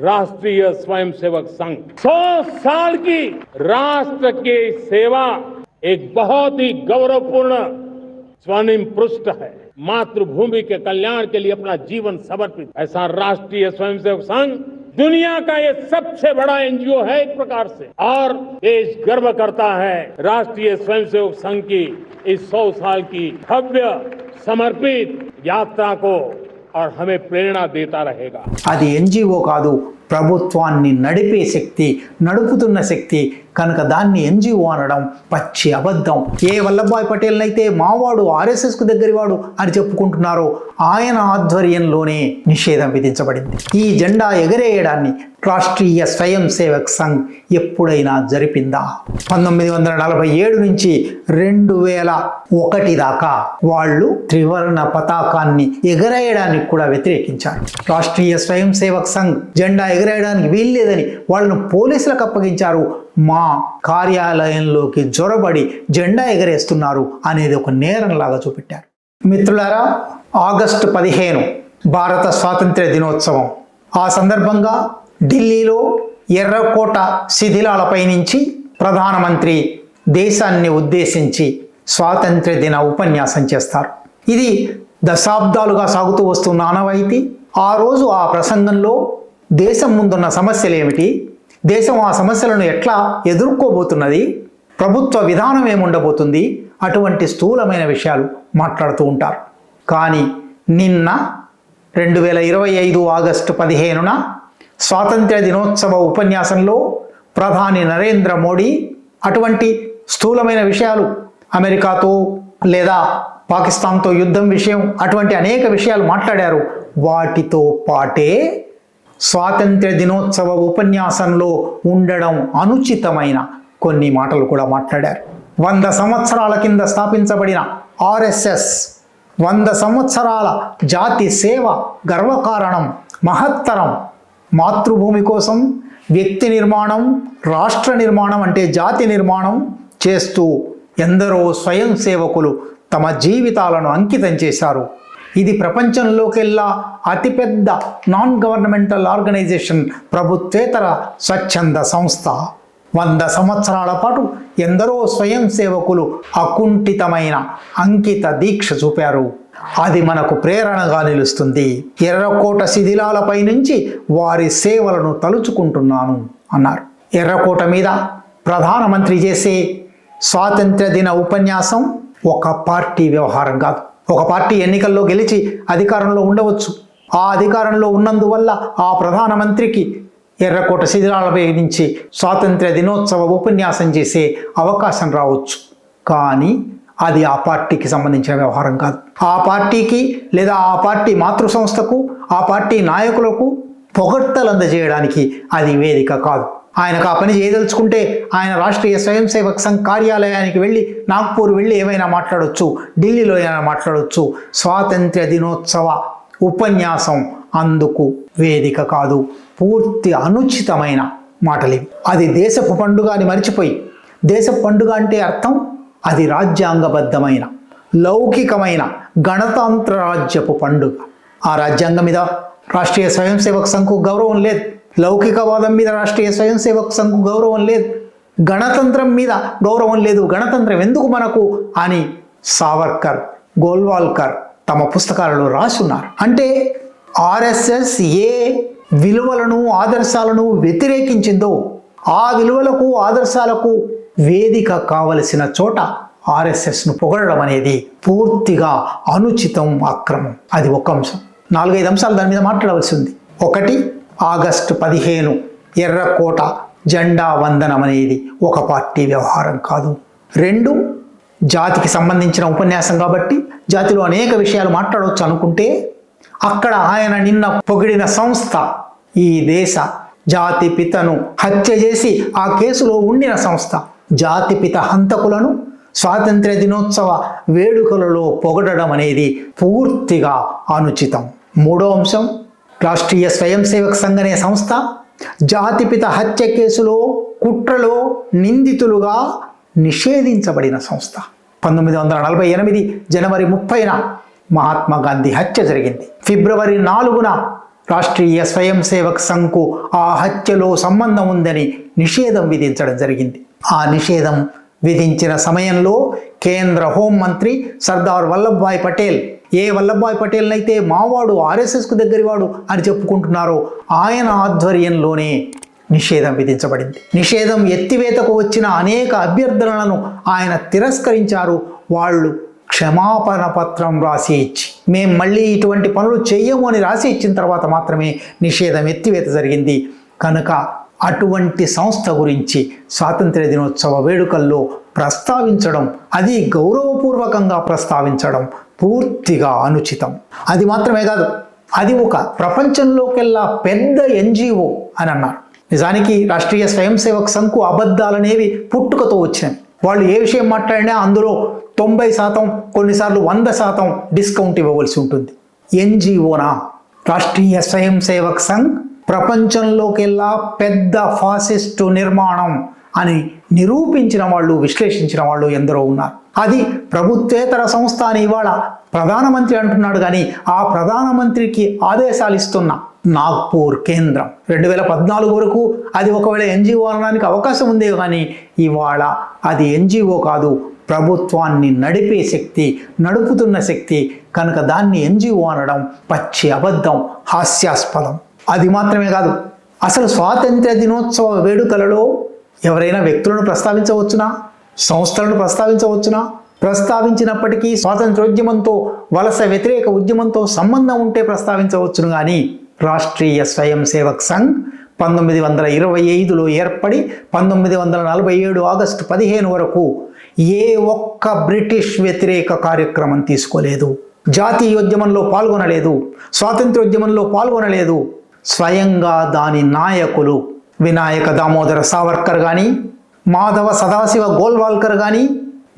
राष्ट्रीय स्वयंसेवक संघ। सौ साल की राष्ट्र की सेवा एक बहुत ही गौरवपूर्ण स्वर्णिम पृष्ठ है। मातृभूमि के कल्याण के लिए अपना जीवन समर्पित। ऐसा राष्ट्रीय स्वयंसेवक संघ दुनिया का ये सबसे बड़ा एनजीओ है एक प्रकार से। और देश गर्व करता है राष्ट्रीय स्वयंसेवक संघ की इस सौ साल की भव्य, समर्पित यात्रा को। और हमें प्रेरणा देता रहेगा అది ఎన్జిఓ కాదు ప్రభుత్వాన్ని నడిపే శక్తి నడుపుతున్న శక్తి కనుక దాన్ని ఎన్జిఓ అనడం పచ్చి అబద్ధం. ఏ వల్లభాయ్ పటేల్ అయితే మావాడు ఆర్ఎస్ఎస్కు దగ్గరివాడు అని చెప్పుకుంటున్నారో ఆయన ఆధ్వర్యంలోనే నిషేధం విధించబడింది. ఈ జెండా ఎగరేయడాన్ని రాష్ట్రీయ స్వయం సేవక్ సంఘ్ ఎప్పుడైనా జరిపిందా? పంతొమ్మిది వందల నలభై ఏడు నుంచి రెండు వేల ఒకటి దాకా వాళ్ళు త్రివర్ణ పతాకాన్ని ఎగరేయడానికి కూడా వ్యతిరేకించారు. రాష్ట్రీయ స్వయం సేవక్ సంఘ్ జెండా ఎగరేయడానికి వీల్లేదని వాళ్ళను పోలీసులకు అప్పగించారు. మా కార్యాలయంలోకి జొరబడి జెండా ఎగరేస్తున్నారు అనేది ఒక నేరంలాగా చూపెట్టారు. మిత్రులారా ఆగస్టు పదిహేను భారత స్వాతంత్ర దినోత్సవం. ఆ సందర్భంగా ఢిల్లీలో ఎర్రకోట శిథిలాలపై నుంచి ప్రధానమంత్రి దేశాన్ని ఉద్దేశించి స్వాతంత్ర దిన ఉపన్యాసం చేస్తారు. ఇది దశాబ్దాలుగా సాగుతూ వస్తున్న ఆనవాయితీ. ఆ రోజు ఆ ప్రసంగంలో దేశం ముందున్న సమస్యలు ఏమిటి దేశం ఆ సమస్యలను ఎట్లా ఎదుర్కోబోతున్నది? ప్రభుత్వ విధానం ఏముండబోతుంది? అటువంటి స్థూలమైన విషయాలు మాట్లాడుతూ ఉంటారు. కానీ నిన్న రెండు వేల ఇరవై ఐదు ఆగస్టు పదిహేనున స్వాతంత్ర దినోత్సవ ఉపన్యాసంలో ప్రధాని నరేంద్ర మోడీ అటువంటి స్థూలమైన విషయాలు అమెరికాతో లేదా పాకిస్తాన్తో యుద్ధం విషయం అటువంటి అనేక విషయాలు మాట్లాడారు. వాటితో పాటే స్వాతంత్ర్య దినోత్సవ ఉపన్యాసంలో ఉండడం అనుచితమైన కొన్ని మాటలు కూడా మాట్లాడారు. వంద సంవత్సరాల కింద స్థాపించబడిన ఆర్ఎస్ఎస్ వంద సంవత్సరాల జాతి సేవ గర్వకారణం మహత్తరం మాతృభూమి కోసం వ్యక్తి నిర్మాణం రాష్ట్ర నిర్మాణం అంటే జాతి నిర్మాణం చేస్తూ ఎందరో స్వయం సేవకులు తమ జీవితాలను అంకితం చేశారు. ఇది ప్రపంచంలోకెల్లా అతిపెద్ద నాన్ గవర్నమెంటల్ ఆర్గనైజేషన్ ప్రభుత్వేతర స్వచ్ఛంద సంస్థ. వంద సంవత్సరాల పాటు ఎందరో స్వయం సేవకులు అకుంఠితమైన అంకిత దీక్ష చూపారు. అది మనకు ప్రేరణగా నిలుస్తుంది. ఎర్రకోట శిథిలాలపై నుంచి వారి సేవలను తలుచుకుంటున్నాను అన్నారు. ఎర్రకోట మీద ప్రధానమంత్రి చేసే స్వాతంత్ర్య దిన ఉపన్యాసం ఒక పార్టీ వ్యవహారం కాదు. ఒక పార్టీ ఎన్నికల్లో గెలిచి అధికారంలో ఉండవచ్చు. ఆ అధికారంలో ఉన్నందువల్ల ఆ ప్రధానమంత్రికి ఎర్రకోట శిథిలాలపై నుంచి స్వాతంత్ర్య దినోత్సవ ఉపన్యాసం చేసే అవకాశం రావచ్చు. కానీ అది ఆ పార్టీకి సంబంధించిన వ్యవహారం కాదు. ఆ పార్టీకి లేదా ఆ పార్టీ మాతృ సంస్థకు ఆ పార్టీ నాయకులకు పొగడ్తలు అందజేయడానికి అది వేదిక కాదు. ఆయనకు ఆ పని చేయదలుచుకుంటే ఆయన రాష్ట్రీయ స్వయం సేవక్ సంఘ్ కార్యాలయానికి వెళ్ళి నాగ్పూర్ వెళ్ళి ఏమైనా మాట్లాడొచ్చు ఢిల్లీలో ఏమైనా మాట్లాడవచ్చు స్వాతంత్ర్య దినోత్సవ ఉపన్యాసం అందుకు వేదిక కాదు. పూర్తి అనుచితమైన మాటలే. అది దేశపు పండుగ అని మర్చిపోయి దేశపు పండుగ అంటే అర్థం? అది రాజ్యాంగబద్ధమైన లౌకికమైన గణతంత్ర రాజ్యపు పండుగ. ఆ రాజ్యాంగం మీద రాష్ట్రీయ స్వయం సేవక్ సంఘకు గౌరవం లేదు. లౌకికవాదం మీద రాష్ట్రీయ స్వయం సేవక్ సంఘకు గౌరవం లేదు. గణతంత్రం మీద గౌరవం లేదు. గణతంత్రం ఎందుకు మనకు అని సావర్కర్ గోల్వాల్కర్ తమ పుస్తకాలలో రాసున్నారు. అంటే ఆర్ఎస్ఎస్ ఏ విలువలను ఆదర్శాలను వ్యతిరేకించిందో ఆ విలువలకు ఆదర్శాలకు వేదిక కావలసిన చోట ఆర్ఎస్ఎస్ను పొగడడం అనేది పూర్తిగా అనుచితం అక్రమం. అది ఒక అంశం. నాలుగైదు అంశాలు దాని మీద మాట్లాడవలసి ఉంది. ఒకటి ఆగస్టు పదిహేను ఎర్రకోట జెండా వందనం అనేది ఒక పార్టీ వ్యవహారం కాదు. రెండు జాతికి సంబంధించిన ఉపన్యాసం కాబట్టి జాతిలో అనేక విషయాలు మాట్లాడవచ్చు అనుకుంటే అక్కడ ఆయన నిన్న పొగిడిన సంస్థ ఈ దేశ జాతి పితను హత్య చేసి ఆ కేసులో ఉండిన సంస్థ జాతి పిత హంతకులను స్వాతంత్ర్య దినోత్సవ వేడుకలలో పొగడడం అనేది పూర్తిగా అనుచితం. మూడో అంశం రాష్ట్రీయ స్వయం సేవక్ సంఘ్ అనే సంస్థ. జాతిపిత హత్య కేసులో కుట్రలో నిందితులుగా నిషేధించబడిన సంస్థ. పంతొమ్మిది వందల నలభై ఎనిమిది జనవరి ముప్పైన మహాత్మా గాంధీ హత్య జరిగింది. ఫిబ్రవరి నాలుగున రాష్ట్రీయ స్వయం సేవక్ సంఘ్కు ఆ హత్యలో సంబంధం ఉందని నిషేధం విధించడం జరిగింది. ఆ నిషేధం విధించిన సమయంలో కేంద్ర హోంమంత్రి సర్దార్ వల్లభాయ్ పటేల్ ఏ వల్లభాయ్ పటేల్ అయితే మావాడు ఆర్ఎస్ఎస్కు దగ్గరివాడు అని చెప్పుకుంటున్నారో ఆయన ఆధ్వర్యంలోనే నిషేధం విధించబడింది. నిషేధం ఎత్తివేతకు వచ్చిన అనేక అభ్యర్థనలను ఆయన తిరస్కరించారు. వాళ్ళు క్షమాపణ పత్రం రాసి ఇచ్చి మేము మళ్ళీ ఇటువంటి పనులు చెయ్యము అని రాసి ఇచ్చిన తర్వాత మాత్రమే నిషేధం ఎత్తివేత జరిగింది. కనుక అటువంటి సంస్థ గురించి స్వాతంత్ర దినోత్సవ వేడుకల్లో ప్రస్తావించడం అది గౌరవపూర్వకంగా ప్రస్తావించడం పూర్తిగా అనుచితం. అది మాత్రమే కాదు అది ఒక ప్రపంచంలోకెల్లా పెద్ద ఎన్జిఓ అని అన్నారు. నిజానికి రాష్ట్రీయ స్వయం సేవక్ సంఘు అబద్ధాలనేవి పుట్టుకతో వచ్చినాయి. వాళ్ళు ఏ విషయం మాట్లాడినా అందులో తొంభై శాతం కొన్నిసార్లు వంద శాతం డిస్కౌంట్ ఇవ్వవలసి ఉంటుంది. ఎన్జిఓనా? రాష్ట్రీయ స్వయం సేవక్ సంఘ్ ప్రపంచంలోకెల్లా పెద్ద ఫాసిస్టు నిర్మాణం అని నిరూపించిన వాళ్ళు విశ్లేషించిన వాళ్ళు ఎందరో ఉన్నారు. అది ప్రభుత్వేతర సంస్థ అని ఇవాళ ప్రధానమంత్రి అంటున్నాడు కానీ ఆ ప్రధానమంత్రికి ఆదేశాలు ఇస్తున్న నాగ్పూర్ కేంద్రం. రెండు వేల పద్నాలుగు వరకు అది ఒకవేళ ఎన్జిఓ అనడానికి అవకాశం ఉంది కానీ ఇవాళ అది ఎన్జిఓ కాదు ప్రభుత్వాన్ని నడిపే శక్తి నడుపుతున్న శక్తి కనుక దాన్ని ఎన్జిఓ అనడం పచ్చి అబద్ధం హాస్యాస్పదం. అది మాత్రమే కాదు అసలు స్వాతంత్ర దినోత్సవ వేడుకలలో ఎవరైనా వ్యక్తులను ప్రస్తావించవచ్చునా? సంస్థలను ప్రస్తావించవచ్చునా? ప్రస్తావించినప్పటికీ స్వాతంత్రోద్యమంతో వలస వ్యతిరేక ఉద్యమంతో సంబంధం ఉంటే ప్రస్తావించవచ్చును కానీ రాష్ట్రీయ స్వయం సేవక్ సంఘ్ పంతొమ్మిది వందల ఇరవై ఐదులో ఏర్పడి పంతొమ్మిది వందల నలభై ఏడు ఆగస్టు పదిహేను వరకు ఏ ఒక్క బ్రిటిష్ వ్యతిరేక కార్యక్రమం తీసుకోలేదు. జాతీయోద్యమంలో పాల్గొనలేదు. స్వాతంత్రోద్యమంలో పాల్గొనలేదు. స్వయంగా దాని నాయకులు వినాయక దామోదర సావర్కర్ కానీ మాధవ సదాశివ గోల్వాల్కర్ కానీ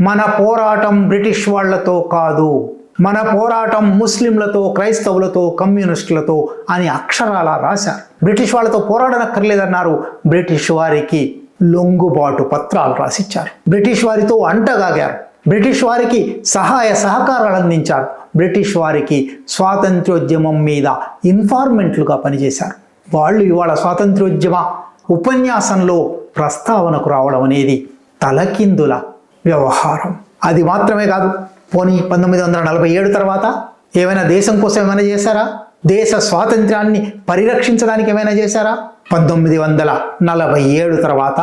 మన పోరాటం బ్రిటిష్ వాళ్ళతో కాదు మన పోరాటం ముస్లింలతో క్రైస్తవులతో కమ్యూనిస్టులతో అని అక్షరాల రాశారు. బ్రిటిష్ వాళ్ళతో పోరాడనక్కర్లేదన్నారు. బ్రిటిష్ వారికి లొంగుబాటు పత్రాలు రాసిచ్చారు. బ్రిటిష్ వారితో అంటగాగారు. బ్రిటిష్ వారికి సహాయ సహకారాలు అందించారు. బ్రిటిష్ వారికి స్వాతంత్రోద్యమం మీద ఇన్ఫార్మెంట్లుగా పనిచేశారు. వాళ్ళు ఇవాళ స్వాతంత్రోద్యమ ఉపన్యాసంలో ప్రస్తావనకు రావడం అనేది తలకిందుల వ్యవహారం. అది మాత్రమే కాదు. పోనీ పంతొమ్మిది వందల నలభై ఏడు తర్వాత ఏమైనా దేశం కోసం ఏమైనా చేశారా? దేశ స్వాతంత్రాన్ని పరిరక్షించడానికి ఏమైనా చేశారా? పంతొమ్మిది వందల నలభై ఏడు తర్వాత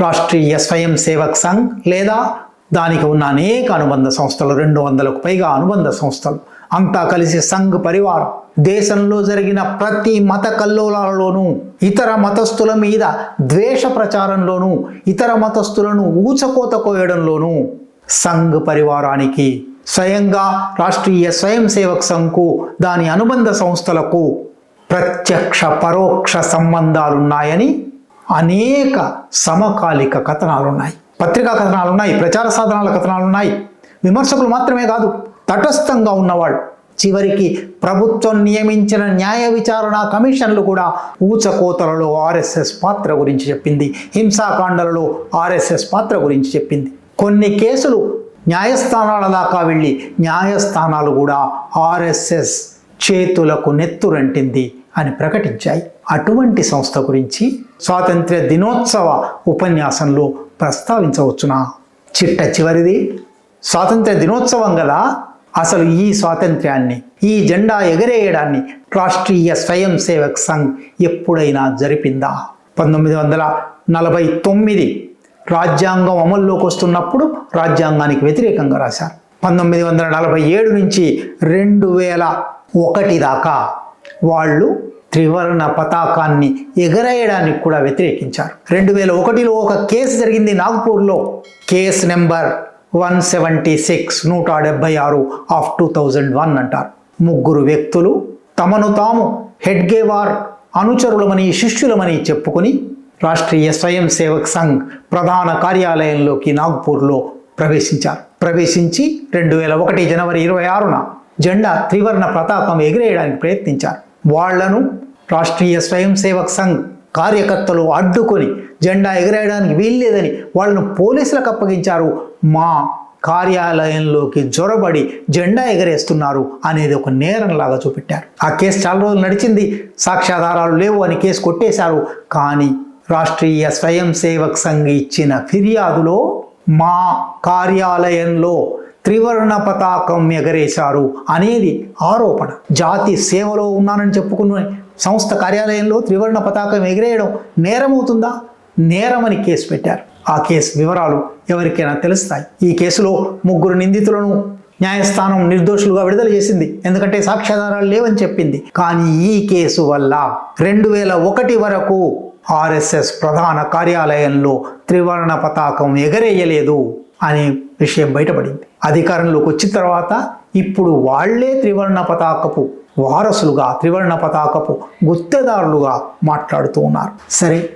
రాష్ట్రీయ స్వయం సేవక్ సంఘ్ లేదా దానికి ఉన్న అనేక అనుబంధ సంస్థలు రెండు వందలకు పైగా అనుబంధ సంస్థలు అంతా కలిసి సంఘ్ పరివారం. దేశంలో జరిగిన ప్రతి మత కల్లోలాలలోనూ ఇతర మతస్థుల మీద ద్వేష ప్రచారంలోనూ ఇతర మతస్థులను ఊచకోత కోయడంలోనూ సంఘ్ పరివారానికి స్వయంగా రాష్ట్రీయ స్వయం సేవక్ సంఘ్కు దాని అనుబంధ సంస్థలకు ప్రత్యక్ష పరోక్ష సంబంధాలున్నాయని అనేక సమకాలిక కథనాలున్నాయి. పత్రికా కథనాలున్నాయి ప్రచార సాధనాల కథనాలున్నాయి. విమర్శకులు మాత్రమే కాదు తటస్థంగా ఉన్నవాళ్ళు. చివరికి ప్రభుత్వం నియమించిన న్యాయ విచారణ కమిషన్లు కూడా ఊచకోతలలో ఆర్ఎస్ఎస్ పాత్ర గురించి చెప్పింది. హింసాకాండలలో ఆర్ఎస్ఎస్ పాత్ర గురించి చెప్పింది. కొన్ని కేసులు న్యాయస్థానాల దాకా వెళ్ళి న్యాయస్థానాలు కూడా ఆర్ఎస్ఎస్ చేతులకు నెత్తురంటింది అని ప్రకటించాయి. అటువంటి సంస్థ గురించి స్వాతంత్ర్య దినోత్సవ ఉపన్యాసంలో ప్రస్తావించవచ్చునా? చిట్ట చివరిది. స్వాతంత్ర్య దినోత్సవం కదా అసలు ఈ స్వాతంత్ర్యాన్ని ఈ జెండా ఎగరేయడాన్ని రాష్ట్రీయ స్వయం సేవక్ సంఘ్ ఎప్పుడైనా జరిపిందా? పంతొమ్మిది వందల నలభై తొమ్మిది రాజ్యాంగం అమల్లోకి వస్తున్నప్పుడు రాజ్యాంగానికి వ్యతిరేకంగా రాశారు. పంతొమ్మిది వందల నలభై ఏడు నుంచి రెండు వేల ఒకటి దాకా వాళ్ళు త్రివర్ణ పతాకాన్ని ఎగరేయడానికి కూడా వ్యతిరేకించారు. రెండు వేల ఒకటిలో ఒక కేసు జరిగింది నాగ్పూర్లో. Case number one seventy six నూట డెబ్బై ఆరు ఆఫ్ టూ థౌజండ్ వన్ అంటారు. ముగ్గురు వ్యక్తులు తమను తాము హెడ్గేవార్ అనుచరులమని శిష్యులమని చెప్పుకొని రాష్ట్రీయ స్వయం సేవక్ సంఘ్ ప్రధాన కార్యాలయంలోకి నాగ్పూర్లో ప్రవేశించారు. ప్రవేశించి రెండు వేల ఒకటి జనవరి ఇరవై ఆరున జెండా త్రివర్ణ ప్రతాపం ఎగిరేయడానికి ప్రయత్నించారు. వాళ్ళను రాష్ట్రీయ స్వయం సేవక్ సంఘ్ కార్యకర్తలు అడ్డుకొని జెండా ఎగరేయడానికి వీల్లేదని వాళ్ళను పోలీసులకు అప్పగించారు. మా కార్యాలయంలోకి జొరబడి జెండా ఎగరేస్తున్నారు అనేది ఒక నేరంలాగా చూపెట్టారు. ఆ కేసు చాలా రోజులు నడిచింది. సాక్ష్యాధారాలు లేవు అని కేసు కొట్టేశారు. కానీ రాష్ట్రీయ స్వయం సేవక్ సంఘ్ ఇచ్చిన ఫిర్యాదులో మా కార్యాలయంలో త్రివర్ణ పతాకం ఎగరేశారు అనేది ఆరోపణ. జాతి సేవలో ఉన్నానని చెప్పుకున్న సంస్థ కార్యాలయంలో త్రివర్ణ పతాకం ఎగిరేయడం నేరమవుతుందా? నేరమని కేసు పెట్టారు. ఆ కేసు వివరాలు ఎవరికైనా తెలుస్తాయి. ఈ కేసులో ముగ్గురు నిందితులను న్యాయస్థానం నిర్దోషులుగా విడుదల చేసింది. ఎందుకంటే సాక్ష్యాధారాలు లేవని చెప్పింది. కానీ ఈ కేసు వల్ల రెండు వేల ఒకటి వరకు ఆర్ఎస్ఎస్ ప్రధాన కార్యాలయంలో త్రివర్ణ పతాకం ఎగరేయలేదు అనే విషయం బయటపడింది. అధికారంలోకి వచ్చిన తర్వాత ఇప్పుడు వాళ్ళే త్రివర్ణ పతాకపు వారసులుగా త్రివర్ణ పతాకపు గుత్తేదారులుగా మాట్లాడుతూ ఉన్నారు. సరే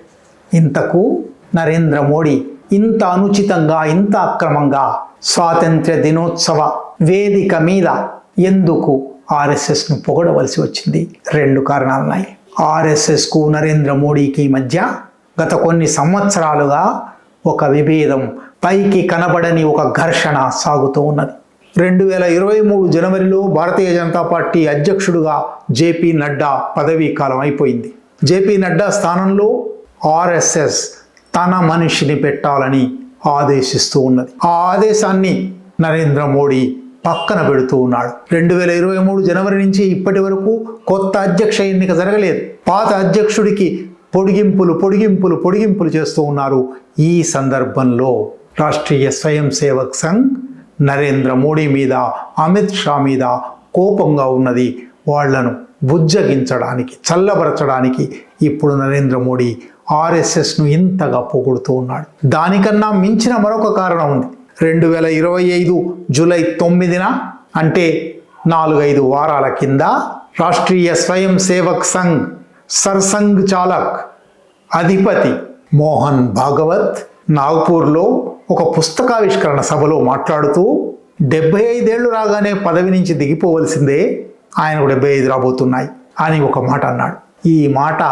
ఇంతకు నరేంద్ర మోడీ ఇంత అనుచితంగా ఇంత అక్రమంగా స్వాతంత్ర్య దినోత్సవ వేదిక మీద ఎందుకు ఆర్ఎస్ఎస్ను పొగడవలసి వచ్చింది? రెండు కారణాలున్నాయి. ఆర్ఎస్ఎస్కు నరేంద్ర మోడీకి మధ్య గత కొన్ని సంవత్సరాలుగా ఒక విభేదం పైకి కనబడని ఒక ఘర్షణ సాగుతూ ఉన్నది. రెండు వేల ఇరవై మూడు జనవరిలో భారతీయ జనతా పార్టీ అధ్యక్షుడుగా జేపీ నడ్డా పదవీ కాలం అయిపోయింది. జేపీ నడ్డా స్థానంలో ఆర్ఎస్ఎస్ తన మనిషిని పెట్టాలని ఆదేశిస్తూ ఉన్నది. ఆ ఆదేశాన్ని నరేంద్ర మోడీ పక్కన పెడుతూ ఉన్నాడు. రెండు వేల ఇరవై మూడు జనవరి నుంచి ఇప్పటి వరకు కొత్త అధ్యక్ష ఎన్నిక జరగలేదు. పాత అధ్యక్షుడికి పొడిగింపులు పొడిగింపులు పొడిగింపులు చేస్తూ ఉన్నారు. ఈ సందర్భంలో రాష్ట్రీయ స్వయం సేవక్ సంఘ్ నరేంద్ర మోడీ మీద అమిత్ షా మీద కోపంగా ఉన్నది. వాళ్ళను బుజ్జగించడానికి చల్లబరచడానికి ఇప్పుడు నరేంద్ర మోడీ ఆర్ఎస్ఎస్ను ఇంతగా పొగుడుతూ ఉన్నాడు. దానికన్నా మించిన మరొక కారణం ఉంది. రెండు వేల ఇరవై ఐదు జూలై తొమ్మిదిన అంటే నాలుగైదు వారాల కింద రాష్ట్రీయ స్వయం సేవక్ సంఘ్ సర్సంఘ్ చాలక్ అధిపతి మోహన్ భాగవత్ నాగ్పూర్లో ఒక పుస్తకావిష్కరణ సభలో మాట్లాడుతూ డెబ్బై ఐదేళ్ళు రాగానే పదవి నుంచి దిగిపోవలసిందే ఆయనకు డెబ్బై ఐదు రాబోతున్నాయి అని ఒక మాట అన్నాడు. ఈ మాట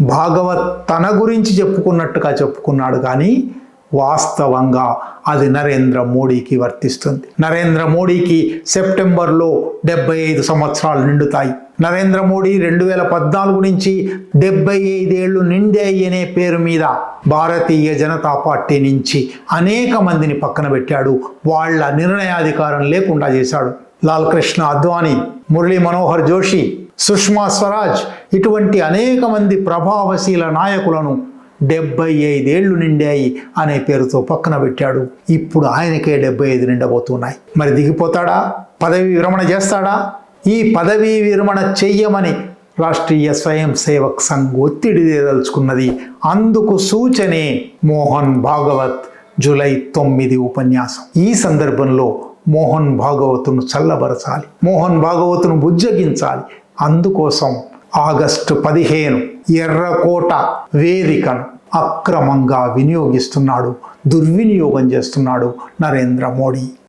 భాగవత్ తన గురించి చెప్పుకున్నట్టుగా చెప్పుకున్నాడు కానీ వాస్తవంగా అది నరేంద్ర మోడీకి వర్తిస్తుంది. నరేంద్ర మోడీకి సెప్టెంబర్లో డెబ్బై ఐదు సంవత్సరాలు నిండుతాయి. నరేంద్ర మోడీ రెండు వేల పద్నాలుగు నుంచి డెబ్బై ఐదేళ్ళు నిండాయి పేరు మీద భారతీయ జనతా పార్టీ నుంచి అనేక మందిని పక్కన పెట్టాడు. వాళ్ళ నిర్ణయాధికారం లేకుండా చేశాడు. లాల్ కృష్ణ అద్వానీ మురళీ మనోహర్ జోషి సుష్మా స్వరాజ్ ఇటువంటి అనేక మంది ప్రభావశీల నాయకులను డెబ్బై ఐదేళ్ళు నిండాయి అనే పేరుతో పక్కన పెట్టాడు. ఇప్పుడు ఆయనకే డెబ్బై ఐదు నిండబోతున్నాయి. మరి దిగిపోతాడా? పదవి విరమణ చేస్తాడా? ఈ పదవీ విరమణ చెయ్యమని రాష్ట్రీయ స్వయం సేవక్ సంఘ్ ఒత్తిడి తేదలుచుకున్నది. అందుకు సూచనే మోహన్ భాగవత్ జూలై తొమ్మిది ఉపన్యాసం. ఈ సందర్భంలో మోహన్ భాగవతును చల్లబరచాలి. మోహన్ భాగవతును బుజ్జగించాలి. అందుకోసం ఆగస్టు పదిహేను ఎర్రకోట వేదికను అక్రమంగా వినియోగిస్తున్నాడు దుర్వినియోగం చేస్తున్నాడు నరేంద్ర మోడీ.